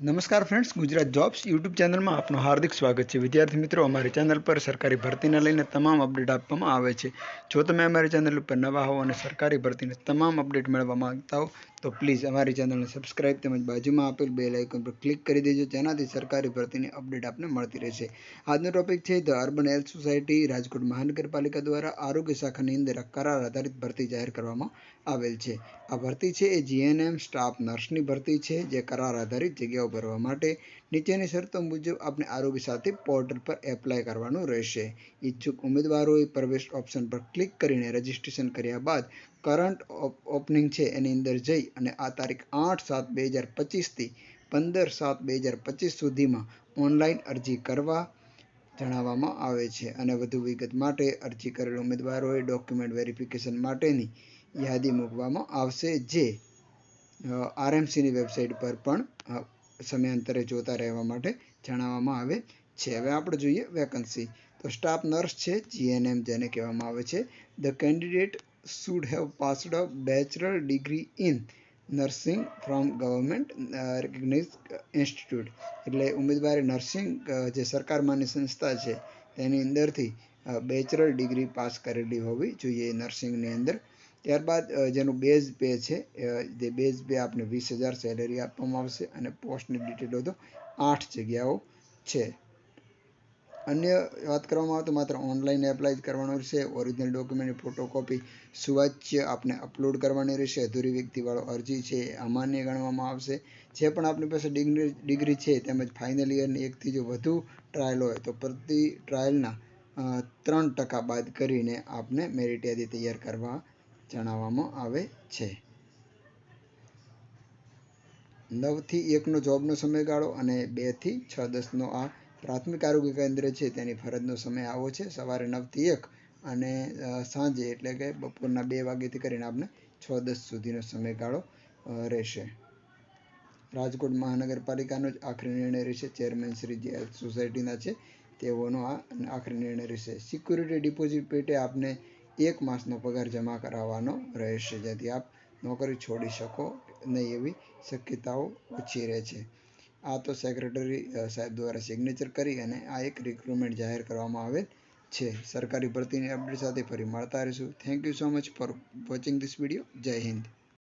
નમસ્કાર friends Gujarat jobs YouTube ચેનલમાં આપનું હાર્દિક સ્વાગત છે. વિદ્યાર્થી મિત્રો, અમારી ચેનલ પર સરકારી ભરતીને લઈને તમામ અપડેટ આપવામાં આવે છે. જો તમે અમારી ચેનલ ઉપર નવા હો અને સરકારી ભરતીને તમામ અપડેટ મેળવવા માંગતા હો તો પ્લીઝ અમારી ચેનલને સબસ્ક્રાઇબ તેમજ બાજુમાં આપેલ બે આઇકન પર ક્લિક કરી દેજો, જેનાથી સરકારી ભરતીની અપડેટ આપને મળતી રહેશે. આજનો ટોપિક છે the urban health society, Rajkot મહાનગરપાલિકા દ્વારા આરોગ્ય શાખાની અંદર કરાર આધારિત ભરતી જાહેર કરવામાં આવેલ છે. આ ભરતી છે એ જીએનએમ સ્ટાફ નર્સની ભરતી છે, જે કરાર આધારિત જગ્યાઓ ભરવા માટે નીચેની શરતો મુજબ આપણે આરોગ્ય સાથે પોર્ટલ પર એપ્લાય કરવાનું રહેશે. ઈચ્છુક ઉમેદવારોએ પ્રવેશ ઓપ્શન પર ક્લિક કરીને રજિસ્ટ્રેશન કર્યા બાદ કરંટ ઓપનિંગ છે એની અંદર જઈ અને આ તારીખ આઠ સાત બે હજાર પચીસથી પંદર સાત બે હજાર પચીસ સુધીમાં ઓનલાઈન અરજી કરવા જણાવવામાં આવે છે. અને વધુ વિગત માટે અરજી કરેલ ઉમેદવારોએ ડોક્યુમેન્ટ વેરિફિકેશન માટેની યાદી મૂકવામાં આવશે જે આરએમસીની વેબસાઇટ પર પણ સમયાંતરે જોતા રહેવા માટે જણાવવામાં આવે છે. હવે આપણે જોઈએ વેકન્સી. તો સ્ટાફ નર્સ છે, જીએનએમ જેને કહેવામાં આવે છે. The candidate should have passed a bachelor degree in nursing from government recognise institute એટલે ઉમેદવારે નર્સિંગ જે સરકાર માન્ય સંસ્થા છે, તેની અંદરથી બેચલર ડિગ્રી પાસ કરેલી હોવી જોઈએ નર્સિંગની અંદર. ત્યારબાદ જેનું બેઝ પે છે જે બેઝ પે આપને વીસ હજાર સેલેરી આપવામાં આવશે અને પોસ્ટની ડિટેલો તો આઠ જગ્યાઓ છે. અન્ય વાત કરવામાં આવે તો માત્ર ઓનલાઈન એપ્લાય જ કરવાનું રહેશે. ઓરિજિનલ ડોક્યુમેન્ટની ફોટોકોપી સુવાચ્ય આપને અપલોડ કરવાની રહેશે. અધૂરી વ્યક્તિવાળો અરજી છે અમાન્ય ગણવામાં આવશે. જે પણ આપણી પાસે ડિગ્રી ડિગ્રી છે તેમજ ફાઇનલ યરની એકથી જો વધુ ટ્રાયલ હોય તો પ્રતિ ટ્રાયલના ત્રણ ટકા બાદ કરીને આપને મેરિટ યાદી તૈયાર કરવા જણાવવામાં આવે છે. નવથી એકનો જોબનો સમયગાળો અને બેથી છ દસનો આ પ્રાથમિક આરોગ્ય કેન્દ્ર છે, તેની ફરજનો સમય આવો છે. સવારે નવથી એક અને સાંજે એટલે કે બપોરના બે વાગ્યાથી કરીને આપણે છ દસ સુધીનો સમયગાળો રહેશે. રાજકોટ મહાનગરપાલિકાનો જ આખરી નિર્ણય રહેશે. ચેરમેન શ્રી જે સોસાયટીના છે, તેઓનો આ આખરી નિર્ણય રહેશે. સિક્યુરિટી ડિપોઝિટ પેટે આપને એક માસનો પગાર જમા કરાવવાનો રહેશે. જેથી આપ નોકરી છોડી શકો નહીં એવી શક્યતાઓ ઓછી રહે છે. આ તો સેક્રેટરી સાહેબ દ્વારા સિગ્નેચર કરી અને આ એક રિક્રુટમેન્ટ જાહેર કરવામાં આવેલ છે. સરકારી ભરતીની અપડેટ સાથે ફરી મળતા રહીશું. Thank you so much for watching this video Jai Hind.